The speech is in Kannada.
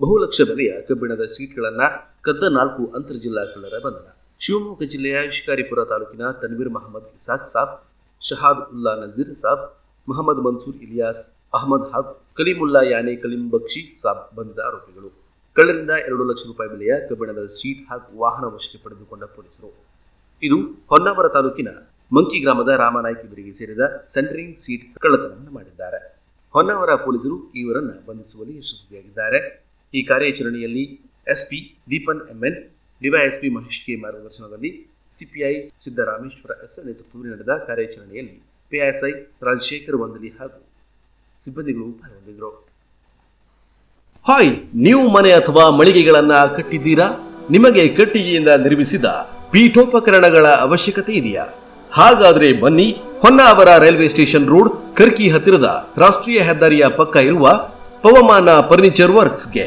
ಬಹುಲಕ್ಷ ಬೆಲೆಯ ಕಬ್ಬಿಣದ ಸೀಟ್ಗಳನ್ನ ಕದ್ದ ನಾಲ್ಕು ಅಂತರ್ಜಿಲ್ಲಾ ಕಳ್ಳರ ಬಂಧನ. ಶಿವಮೊಗ್ಗ ಜಿಲ್ಲೆಯ ಶಿಕಾರಿಪುರ ತಾಲೂಕಿನ ತನ್ವೀರ್ ಮಹಮ್ಮದ್ ಇಸಾಕ್ ಸಾಬ್, ಶಹಾದ್ ಉಲ್ಲಾ ನಜೀರ್ ಸಾಬ್, ಮಹಮ್ಮದ್ ಮನ್ಸೂರ್ ಇಲಿಯಾಸ್, ಅಹಮದ್ ಹಾಗೂ ಕಲೀಮುಲ್ಲಾ ಯಾನೆ ಕಲೀಂ ಬಕ್ಷಿ ಸಾಬ್ ಬಂಧಿತ ಆರೋಪಿಗಳು. ಕಳ್ಳರಿಂದ ಎರಡು ಲಕ್ಷ ರೂಪಾಯಿ ಬೆಲೆಯ ಕಬ್ಬಿಣದ ಸೀಟ್ ಹಾಗೂ ವಾಹನ ವಶಕ್ಕೆ ಪಡೆದುಕೊಂಡ ಪೊಲೀಸರು. ಇದು ಹೊನ್ನಾವರ ತಾಲೂಕಿನ ಮಂಕಿ ಗ್ರಾಮದ ರಾಮನಾಯ್ಕ ಇವರಿಗೆ ಸೇರಿದ ಸೆಂಟ್ರಿಂಗ್ ಸೀಟ್ ಕಳ್ಳತನವನ್ನು ಮಾಡಿದ್ದಾರೆ. ಹೊನ್ನಾವರ ಪೊಲೀಸರು ಇವರನ್ನು ಬಂಧಿಸುವಲ್ಲಿ ಯಶಸ್ವಿಯಾಗಿದ್ದಾರೆ. ಈ ಕಾರ್ಯಾಚರಣೆಯಲ್ಲಿ SP Deepan MN DYSP Mahesh K ಮಾರ್ಗದರ್ಶನದಲ್ಲಿ ಸಿಪಿಐ ಸಿದ್ದರಾಮೇಶ್ವರ ಎಸ್ ನೇತೃತ್ವದಲ್ಲಿ ನಡೆದ ಕಾರ್ಯಾಚರಣೆಯಲ್ಲಿ ಪಿಎಸ್ಐ ರಾಜಶೇಖರ್ ವಂದಲಿ ಹಾಗೂ ಸಿಬ್ಬಂದಿಗಳು ಪಾಲ್ಗೊಂಡಿದ್ದರು ಹಾಯ್, ನೀವು ಮನೆ ಅಥವಾ ಮಳಿಗೆಗಳನ್ನ ಕಟ್ಟಿದ್ದೀರಾ? ನಿಮಗೆ ಕಟ್ಟಿಗೆಯಿಂದ ನಿರ್ಮಿಸಿದ ಪೀಠೋಪಕರಣಗಳ ಅವಶ್ಯಕತೆ ಇದೆಯಾ? ಹಾಗಾದ್ರೆ ಬನ್ನಿ, Honnavar railway station road Karki ಹತ್ತಿರದ ರಾಷ್ಟ್ರೀಯ ಹೆದ್ದಾರಿಯ ಪಕ್ಕ ಇರುವ ಪವಮಾನ ಫರ್ನಿಚರ್ ವರ್ಕ್ಸ್ಗೆ